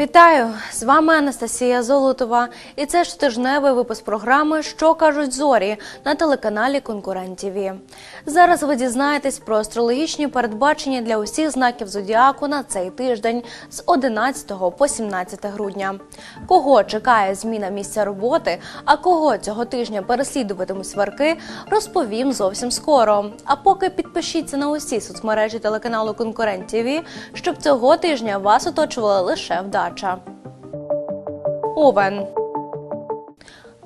Вітаю! З вами Анастасія Золотова. І це ж тижневий випуск програми Що кажуть зорі на телеканалі Конкурент ТВ. Зараз ви дізнаєтесь про астрологічні передбачення для усіх знаків зодіаку на цей тиждень з 11 по 17 грудня. Кого чекає зміна місця роботи, а кого цього тижня переслідуватимуть сварки, розповім зовсім скоро. А поки підпишіться на усі соцмережі телеканалу Конкурент ТВ, щоб цього тижня вас оточувала лише вдача. Овен.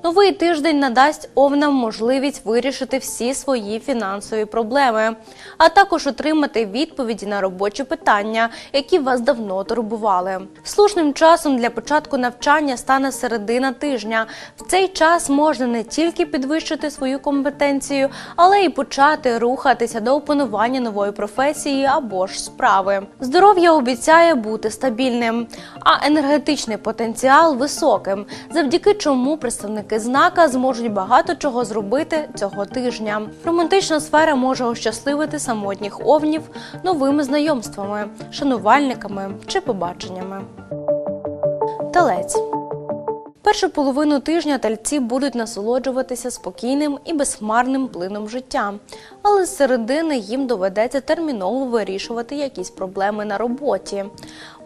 Новий тиждень надасть овнам можливість вирішити всі свої фінансові проблеми, а також отримати відповіді на робочі питання, які вас давно турбували. Слушним часом для початку навчання стане середина тижня. В цей час можна не тільки підвищити свою компетенцію, але й почати рухатися до опанування нової професії або ж справи. Здоров'я обіцяє бути стабільним, а енергетичний потенціал високим, завдяки чому представники знака зможуть багато чого зробити цього тижня. Романтична сфера може ощасливити самотніх овнів новими знайомствами, шанувальниками чи побаченнями. Телець. Першу половину тижня тальці будуть насолоджуватися спокійним і безхмарним плином життя, але з середини їм доведеться терміново вирішувати якісь проблеми на роботі.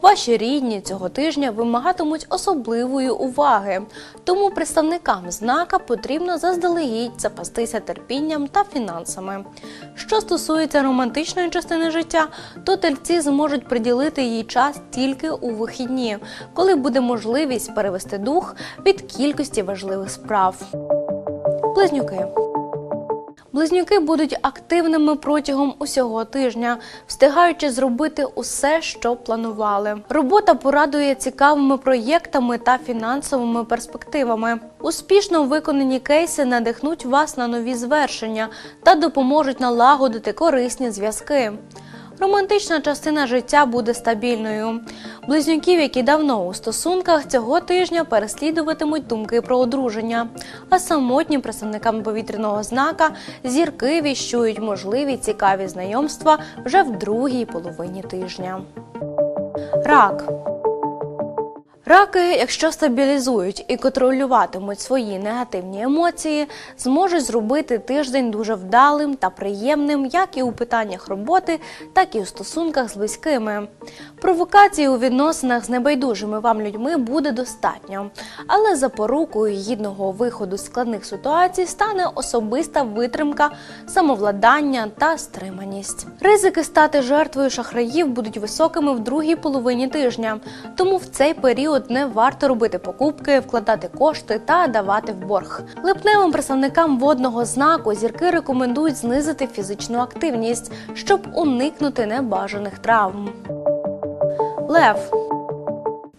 Ваші рідні цього тижня вимагатимуть особливої уваги, тому представникам знака потрібно заздалегідь запастися терпінням та фінансами. Що стосується романтичної частини життя, то тельці зможуть приділити їй час тільки у вихідні, коли буде можливість перевести дух від кількості важливих справ. Близнюки. Близнюки будуть активними протягом усього тижня, встигаючи зробити усе, що планували. Робота порадує цікавими проєктами та фінансовими перспективами. Успішно виконані кейси надихнуть вас на нові звершення та допоможуть налагодити корисні зв'язки. Романтична частина життя буде стабільною. Близнюків, які давно у стосунках, цього тижня переслідуватимуть думки про одруження. А самотнім представникам повітряного знака зірки віщують можливі цікаві знайомства вже в другій половині тижня. Рак. Раки, якщо стабілізують і контролюватимуть свої негативні емоції, зможуть зробити тиждень дуже вдалим та приємним, як і у питаннях роботи, так і у стосунках з близькими. Провокації у відносинах з небайдужими вам людьми буде достатньо, але запорукою гідного виходу з складних ситуацій стане особиста витримка, самовладання та стриманість. Ризики стати жертвою шахраїв будуть високими в другій половині тижня, тому в цей період не варто робити покупки, вкладати кошти та давати в борг. Липневим представникам водного знаку зірки рекомендують знизити фізичну активність, щоб уникнути небажаних травм. Лев.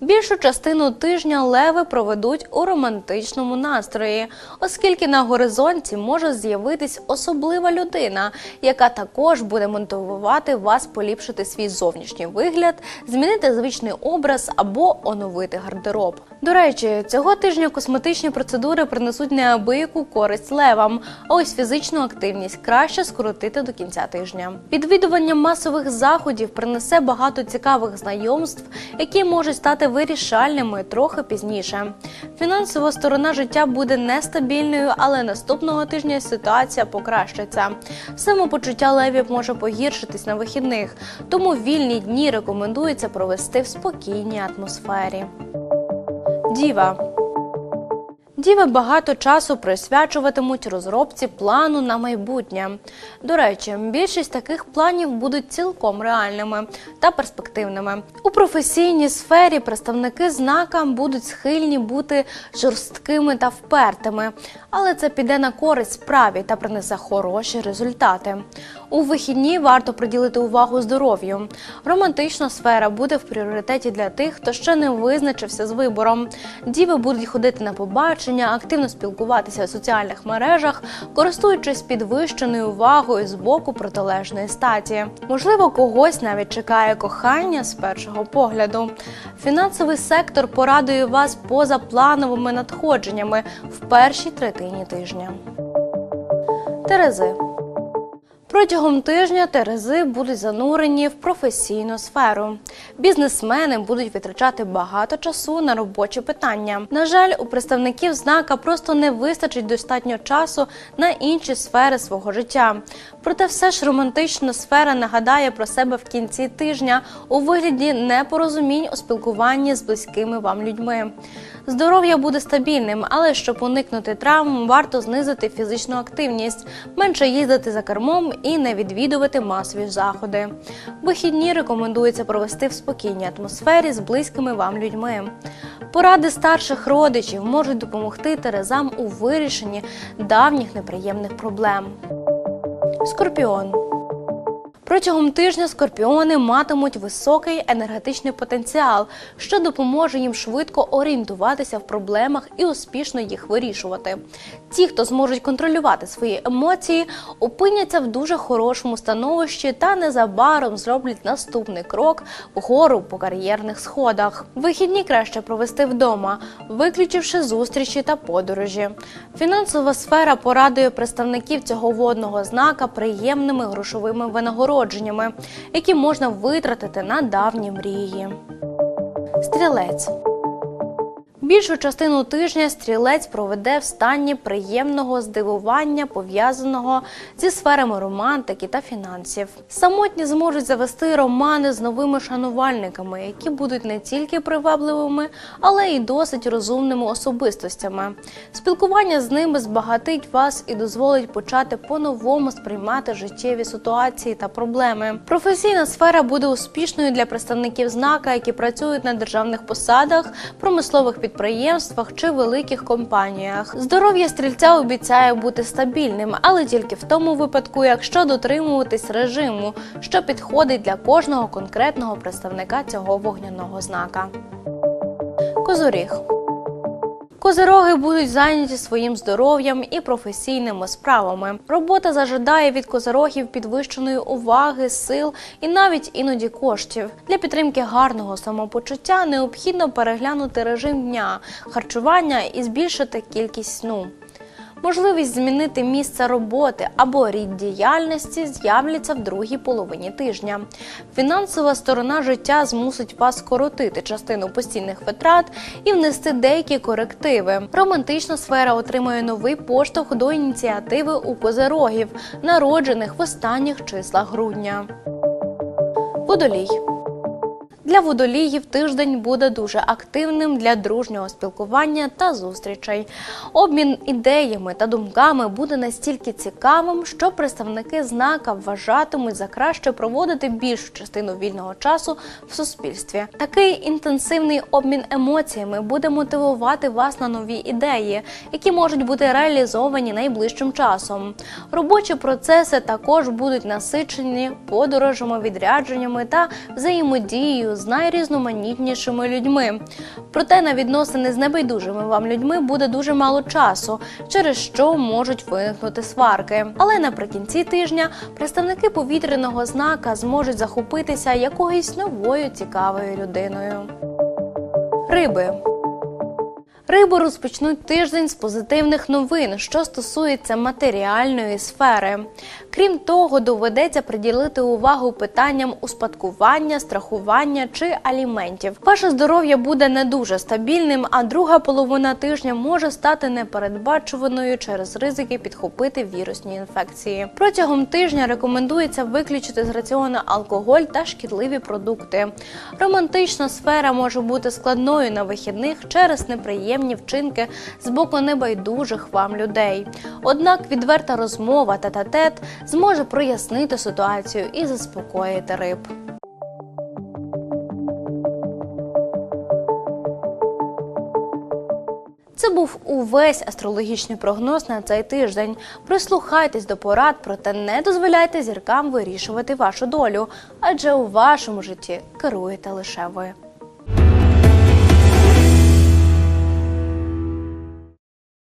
Більшу частину тижня леви проведуть у романтичному настрої, оскільки на горизонті може з'явитись особлива людина, яка також буде мотивувати вас поліпшити свій зовнішній вигляд, змінити звичний образ або оновити гардероб. До речі, цього тижня косметичні процедури принесуть неабияку користь левам, а ось фізичну активність краще скоротити до кінця тижня. Відвідування масових заходів принесе багато цікавих знайомств, які можуть стати вирішальними трохи пізніше. Фінансова сторона життя буде нестабільною, але наступного тижня ситуація покращиться. Самопочуття левів може погіршитись на вихідних, тому вільні дні рекомендується провести в спокійній атмосфері. Діва. Діви багато часу присвячуватимуть розробці плану на майбутнє. До речі, більшість таких планів будуть цілком реальними та перспективними. У професійній сфері представники знака будуть схильні бути жорсткими та впертими, але це піде на користь справі та принесе хороші результати. У вихідні варто приділити увагу здоров'ю. Романтична сфера буде в пріоритеті для тих, хто ще не визначився з вибором. Діви будуть ходити на побачення, активно спілкуватися в соціальних мережах, користуючись підвищеною увагою з боку протилежної статі. Можливо, когось навіть чекає кохання з першого погляду. Фінансовий сектор порадує вас позаплановими надходженнями в першій третині тижня. Терези. Протягом тижня терези будуть занурені в професійну сферу. Бізнесмени будуть витрачати багато часу на робочі питання. На жаль, у представників знака просто не вистачить достатньо часу на інші сфери свого життя. Проте, все ж романтична сфера нагадає про себе в кінці тижня у вигляді непорозумінь у спілкуванні з близькими вам людьми. Здоров'я буде стабільним, але щоб уникнути травм, варто знизити фізичну активність, менше їздити за кермом і не відвідувати масові заходи. Вихідні рекомендується провести в спокійній атмосфері з близькими вам людьми. Поради старших родичів можуть допомогти терезам у вирішенні давніх неприємних проблем. Скорпіон. Протягом тижня скорпіони матимуть високий енергетичний потенціал, що допоможе їм швидко орієнтуватися в проблемах і успішно їх вирішувати. Ті, хто зможуть контролювати свої емоції, опиняться в дуже хорошому становищі та незабаром зроблять наступний крок вгору по кар'єрних сходах. Вихідні краще провести вдома, виключивши зустрічі та подорожі. Фінансова сфера порадує представників цього водного знака приємними грошовими винагородами надходженнями, які можна витратити на давні мрії. Стрілець. Більшу частину тижня стрілець проведе в стані приємного здивування, пов'язаного зі сферами романтики та фінансів. Самотні зможуть завести романи з новими шанувальниками, які будуть не тільки привабливими, але й досить розумними особистостями. Спілкування з ними збагатить вас і дозволить почати по-новому сприймати життєві ситуації та проблеми. Професійна сфера буде успішною для представників знака, які працюють на державних посадах, промислових підприємствах, підприємствах чи великих компаніях. Здоров'я стрільця обіцяє бути стабільним, але тільки в тому випадку, якщо дотримуватись режиму, що підходить для кожного конкретного представника цього вогняного знака. Козоріг. Козироги будуть зайняті своїм здоров'ям і професійними справами. Робота зажадає від козирогів підвищеної уваги, сил і навіть іноді коштів. Для підтримки гарного самопочуття необхідно переглянути режим дня, харчування і збільшити кількість сну. Можливість змінити місце роботи або рід діяльності з'являться в другій половині тижня. Фінансова сторона життя змусить вас скоротити частину постійних витрат і внести деякі корективи. Романтична сфера отримує новий поштовх до ініціативи у козерогів, народжених в останніх числах грудня. Водолій. Для водоліїв тиждень буде дуже активним для дружнього спілкування та зустрічей. Обмін ідеями та думками буде настільки цікавим, що представники знака вважатимуть за краще проводити більшу частину вільного часу в суспільстві. Такий інтенсивний обмін емоціями буде мотивувати вас на нові ідеї, які можуть бути реалізовані найближчим часом. Робочі процеси також будуть насичені подорожами, відрядженнями та взаємодією з найрізноманітнішими людьми. Проте на відносини з небайдужими вам людьми буде дуже мало часу, через що можуть виникнути сварки. Але наприкінці тижня представники повітряного знака зможуть захопитися якоюсь новою цікавою людиною. Риби. Риби розпочнуть тиждень з позитивних новин, що стосується матеріальної сфери. Крім того, доведеться приділити увагу питанням успадкування, страхування чи аліментів. Ваше здоров'я буде не дуже стабільним, а друга половина тижня може стати непередбачуваною через ризики підхопити вірусні інфекції. Протягом тижня рекомендується виключити з раціону алкоголь та шкідливі продукти. Романтична сфера може бути складною на вихідних через неприємні неприємні вчинки з боку небайдужих вам людей. Однак відверта розмова та-та-тет зможе прояснити ситуацію і заспокоїти риб. Це був увесь астрологічний прогноз на цей тиждень. Прислухайтесь до порад, проте не дозволяйте зіркам вирішувати вашу долю, адже у вашому житті керуєте лише ви.